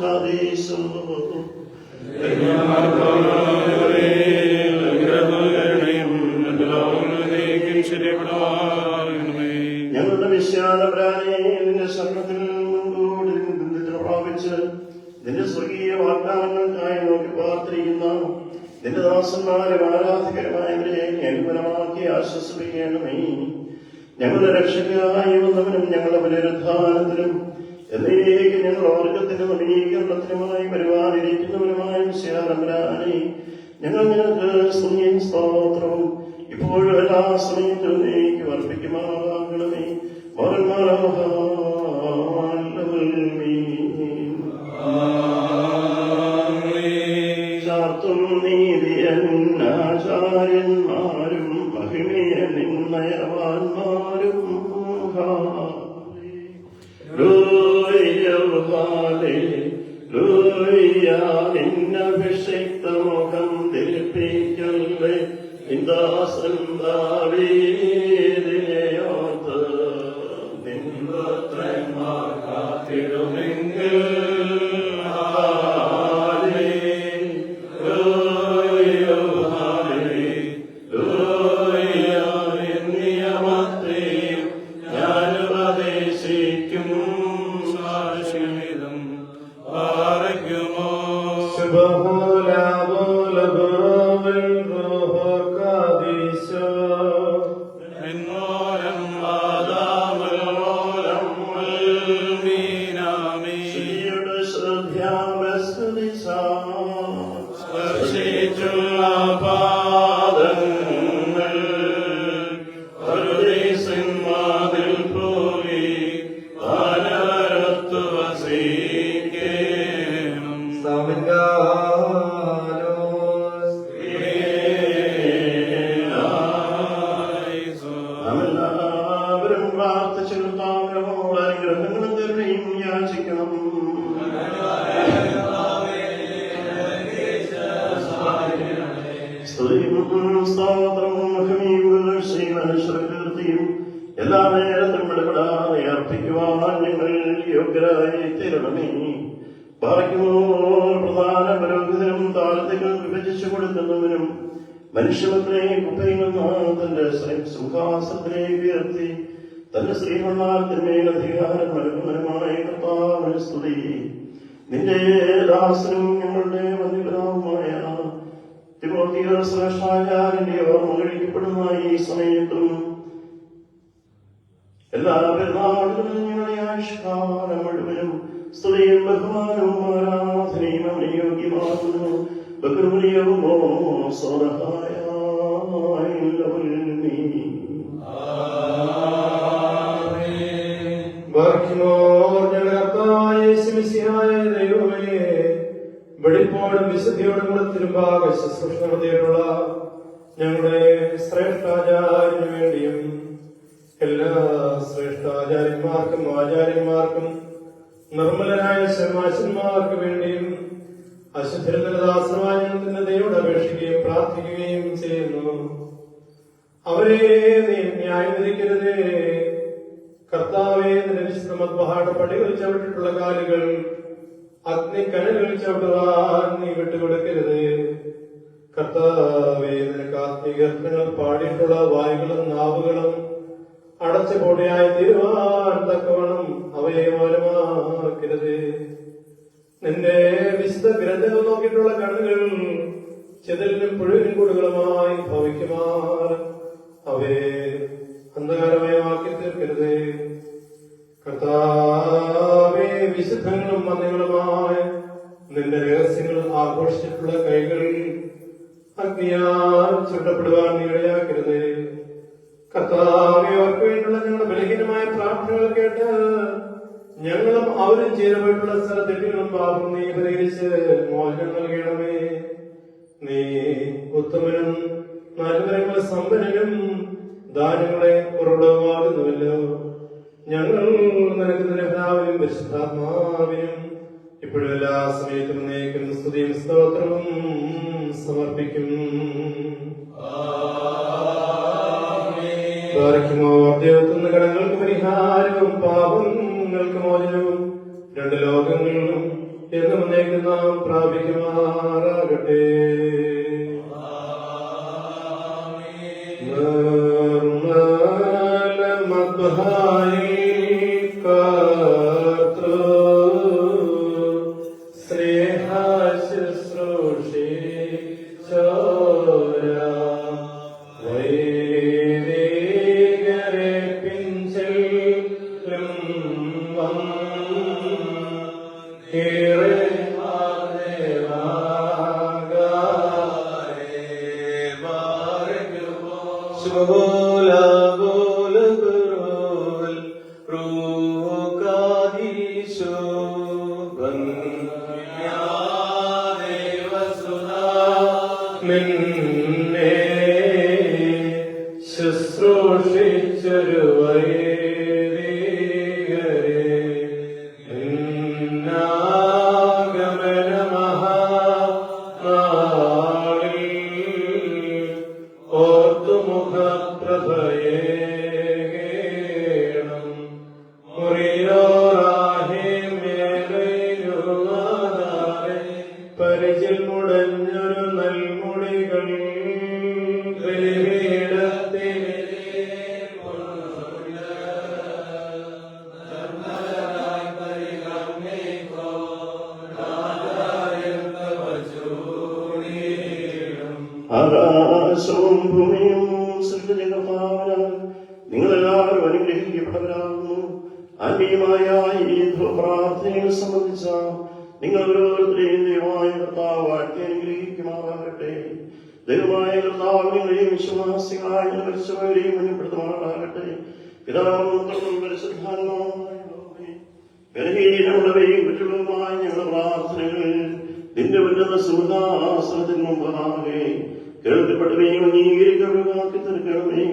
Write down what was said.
കാദേശോ ഞങ്ങളുടെ വിശ്വാസപ്രാനെ നിന്റെ ശരണത്തിൽ മുൻകൂടി പ്രാപിച്ച് നിന്റെ സ്വർഗീയ വാഗ്ദാനങ്ങൾക്കായി നോക്കി പാർത്തിരിക്കുന്ന നിന്റെ ദാസന്മാരെ ആരാധകരമായവരെ അനുകൂലമാക്കി ആശ്വസിപ്പിക്കണമേ. ഞങ്ങളുടെ രക്ഷകനായി വന്നവനും ഞങ്ങളുടെ പുനരുദ്ധാനത്തിനും എന്നേക്ക് ഞങ്ങൾ വർഗത്തിന്റെ നവീകരണത്തിനുമായി വരുവാനിരിക്കുന്നവരുമായും വിശ്വാസപ്രാനെ ഞങ്ങൾ നിനക്ക് സ്തുതിയും സ്തോത്രവും ഇപ്പോഴും എല്ലാ സമയത്തും നീക്ക് വർപ്പിക്കുമാകണമേ ചാർത്തും മഹിമയ നിന്നയവാന്മാരും നിന്നഭിഷിക്ത മുഖം തിരിപ്പിക്കല്ലേ Krishna പ്രധാന പുരോഹിതനും താരത്തുകൾ വിഭജിച്ചു കൊടുക്കുന്നവനും മനുഷ്യമക്കളെ കുപ്പയിൽ തന്റെ സിംഹാസനത്തിലേക്ക് ഉയർത്തി തന്റെ ശ്രീമന്മാരത്തിന്മേൽ അധികാരം നൽകുന്നവനുമായ സ്തുതി. നിന്റെ ദാസനും ഞങ്ങളുടെ വന്യപിതാവുമായ തിമോത്തിയോസ് ശ്രേഷ്ഠാചാര്യന്റെ ഓർമ്മ കഴിക്കപ്പെടുന്ന ഈ സമയത്തും എല്ലാ പെരുന്നാളുകളും ഞങ്ങളെ ആയുഷ്കാലം മുഴുവനും സ്തുതിയും ബഹുമാനവും ആരാധനയും അനുയോഗ്യമാകുന്നു ബഹുമനിയവുമോ ദൈവമേ വെളിപ്പോടും വിശുദ്ധിയോടും കൂടെ തിരുമ്പാകെ ശുശ്രൂഷ നടത്തിയിട്ടുള്ള ഞങ്ങളുടെ ശ്രേഷ്ഠാചാര്യന് വേണ്ടിയും എല്ലാ ശ്രേഷ്ഠാചാര്യന്മാർക്കും ആചാര്യന്മാർക്കും നിർമ്മലരായ ശർമാശന്മാർക്ക് വേണ്ടിയും ദൈവോട് അപേക്ഷിക്കുകയും പ്രാർത്ഥിക്കുകയും ചെയ്യുന്നു. അവരെ നീ ന്യായം വിധിക്കരുതേ കർത്താവെ മദ്ബഹായുടെ പടികൾ കാലുകൾ അഗ്നി കനലുകൾ നീ വിട്ടുകൊടുക്കരുത്. കർത്താവെ നിനക്ക് ആത്മീകർത്തങ്ങൾ പാടിയിട്ടുള്ള വായുകളും നാവുകളും അടച്ച പൊടിയായി തക്കവണ്ണം അവയെ ഓരമാക്കരുത്. നിന്റെ വിശുദ്ധ ഗ്രന്ഥങ്ങൾ നോക്കിയിട്ടുള്ള കണ്ണുകൾ ചെതലിനും പുഴുവിനും കൂടുകളുമായി ഭവിക്കുമാർ അവയെ അന്ധകാരമയമാക്കി തീർക്കരുത്. കർത്താവേ വിശുദ്ധങ്ങളും മന്ദികളുമായ നിന്റെ രഹസ്യങ്ങൾ ആഘോഷിച്ചിട്ടുള്ള കൈകൾ അഗ്നിയാൽ ചുട്ടപ്പെടുവാൻ നീ ഇടയാക്കരുത്. കർത്താവെ അവർക്ക് വേണ്ടിയുള്ള ഞങ്ങളുടെ ബലഹീനമായ പ്രാർത്ഥനകൾ കേട്ട് ഞങ്ങളും അവരും ചേരുമായിട്ടുള്ള സ്ഥല തെറ്റുകളും പാപം നീ പരിഹരിച്ച് മോചനം നൽകണമേ. നീ ഉത്തമനും നല്ലവരങ്ങളെ സമ്പന്നനും ദാനങ്ങളെ ഉറവിടമാകുന്നുവല്ലോ. ഞങ്ങൾ നൽകുന്ന പിതാവിനും പരിശുദ്ധാത്മാവിനും ഇപ്പോഴും എല്ലാ സമയത്തും നീക്കും സ്തുതിയും സ്തോത്രവും സമർപ്പിക്കും. ബാരക്കുമോ ദൈവത്തിന് കടങ്ങൾക്ക് പരിഹാരവും പാപങ്ങൾക്ക് മോചനവും രണ്ട് ലോകങ്ങളിലും എന്ന് വന്നേക്ക് നാം പ്രാപിക്കുമാറാകട്ടെ. Hey. പരിചിൽ മുടഞ്ഞൊരു നൽമുടികൾ ആകാശവും ഭൂമിയും സൃഷ്ടിജഗത്താവനാൽ നിങ്ങളെല്ലാവരും അനുഗ്രഹിക്കപ്പെട്ടവരാകുന്നു. ആത്മീയമായ ഈ പ്രാർത്ഥനയെ സംബന്ധിച്ച നിങ്ങൾ ഓരോരുത്തരെയും ദൈവമായ കർത്താവ് വാഴ്ത്തി അനുഗ്രഹിക്കുമാറാകട്ടെ. ദൈവമായ കർത്താവ് നിങ്ങളെയും വിശ്വാസികളായ മരിച്ചവരെയും മുന്നപ്പെടുത്തുമാറാകട്ടെ പിതാവും പരിശുദ്ധാത്മാവുമായ ബലഹീനമുള്ളവയും കുറ്റവുമായ ഞങ്ങളുടെ പ്രാർത്ഥനകൾ നിന്റെ ഉന്നത സുഖാസനത്തിന് മുമ്പാകെ கருதப்படுவதை அங்கீகரிக்க வாக்கு தருகிறவனே